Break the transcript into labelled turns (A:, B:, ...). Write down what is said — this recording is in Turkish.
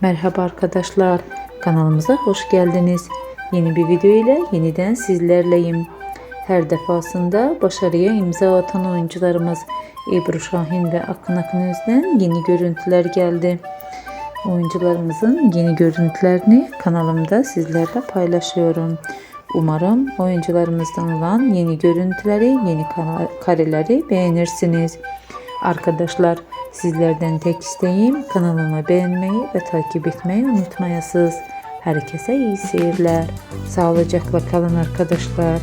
A: Merhaba arkadaşlar, kanalımıza hoş geldiniz. Yeni bir video ile yeniden sizlerleyim. Her defasında başarıya imza atan oyuncularımız Ebru Şahin ve Akın Akınöz'den yeni görüntüler geldi. Oyuncularımızın yeni görüntülerini kanalımda sizlerle paylaşıyorum. Umarım oyuncularımızdan olan yeni görüntüleri, yeni kareleri beğenirsiniz. Arkadaşlar sizlerden tek isteğim kanalımı beğenmeyi ve takip etmeyi unutmayasınız. Herkese iyi seyirler. Sağlıcakla kalın arkadaşlar.